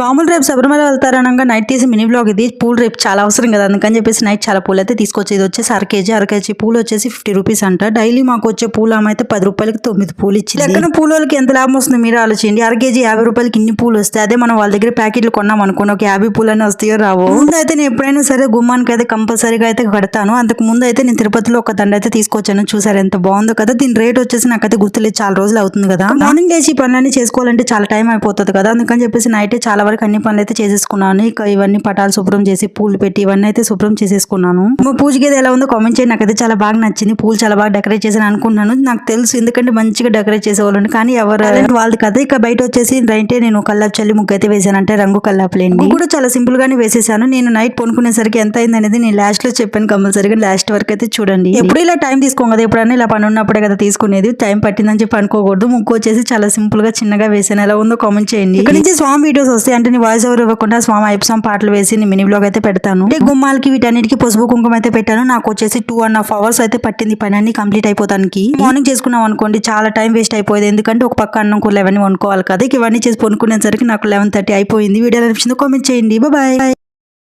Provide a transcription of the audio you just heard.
స్వాములు రేపు శబరిమల వెళ్తారనగా నైట్ తీసి మినీ బ్లాగ్ ఇది. పూలు రేపు చాలా అవసరం కదా. అందుకని చెప్పేసి నైట్ చాలా పూలు అయితే తీసుకొచ్చి ఇది వచ్చేసి అర కేజీ అర కేజీ పూలు వచ్చేసి ఫిఫ్టీ రూపీస్ అంట. డైలీ మాకు వచ్చే పూలు ఆమె అయితే పది రూపాయలకి తొమ్మిది పూలు ఇచ్చింది. ఎక్కడ పూలకి ఎంత లాభం వస్తుంది మీరు ఆలోచించండి. అర కేజీ యాభై రూపాయలకి ఇన్ని పూలు వస్తాయి. అదే మనం వాళ్ళ దగ్గర ప్యాకెట్లు కొన్నాం అనుకోండి. ఒక యాభై పూలు అని వస్తాయో రావో. ముందు అయితే నేను ఎప్పుడైనా సరే గుమ్మానికి అయితే కంపల్సరీగా అయితే కడతాను. అంతకు ముందు అయితే నేను తిరుపతిలో ఒక దండ అయితే తీసుకొచ్చాను. చూసారు ఎంత బాగుందో కదా. దీని రేట్ వచ్చేసి నాకైతే గుర్తులేదు. చాలా రోజులు అవుతుంది కదా. మార్నింగ్ లేచి పనులన్నీ చేసుకోవాలంటే చాలా టైం అయిపోతుంది కదా. అందుకని చెప్పేసి నైట్ చాలా వరకు అన్ని పనులు అయితే చేసేసుకున్నాను. ఇక ఇవన్నీ పటాలు శుభ్రం చేసి పూలు పెట్టి ఇవన్నీ అయితే శుభ్రం చేసేసుకున్నాను. మా పూజకి ఏది ఎలా ఉందో కామెంట్ చేయండి. నాకైతే చాలా బాగా నచ్చింది. పూలు చాలా బాగా డెకరేట్ చేశాను అనుకున్నాను నాకు తెలుసు ఎందుకంటే మంచిగా డెకరేట్ చేసేవాళ్ళని. కానీ ఎవరు వాళ్ళది కదా. ఇక బయట వచ్చేసి నైటే నేను కల్లాపు చల్లి ముగ్గు అయితే వేసాను అంటే రంగు కల్లాపులేండి. కూడా చాలా సింపుల్ గానే వేసేసాను. నేను నైట్ పనుకునేసరికి ఎంత అయింది అనేది నేను లాస్ట్లో చెప్పాను కంపల్సరీగా. లాస్ట్ వరకు అయితే చూడండి. ఎప్పుడు ఇలా టైం తీసుకోం కదా. ఎప్పుడన్నా ఇలా పని ఉన్నప్పుడే కదా తీసుకునేది. టైం పట్టిందని చెప్పి అనుకోకూడదు. ముగ్గు వచ్చేసి చాలా సింపుల్గా చిన్నగా వేసాను ఎలా ఉందో కామెంట్ చేయండి. ఇక్కడ నుంచి స్వామి వీడియోస్ వస్తాయి అంటే నీ వాయిస్ ఎవరు ఇవ్వకుండా స్వామి ఐప్ స్వామి పాటలు వేసి నేను మినీ బ్లాగ్ అయితే పెడతాను. అంటే గుమ్మాలకి వీటన్నిటికి పసుపు కుంకుమ అయితే పెట్టాను. నాకు వచ్చేసి టూ అండ్ హాఫ్ అవర్స్ అయితే పట్టింది. పని అన్ని కంప్లీట్ అయిపోతానికి. మార్నింగ్ చేసుకున్నాం అనుకోండి చాలా టైం వేస్ట్ అయిపోయింది. ఎందుకంటే ఒక పక్క అన్నం కూర ఇవన్నీ వండుకోవాలి కదా. ఇవన్నీ చేసి పొనుకునేసరికి నాకు లెవెన్ థర్టీ అయిపోయింది. వీడియో అనిపించింది కామెంట్ చేయండి. బాయ్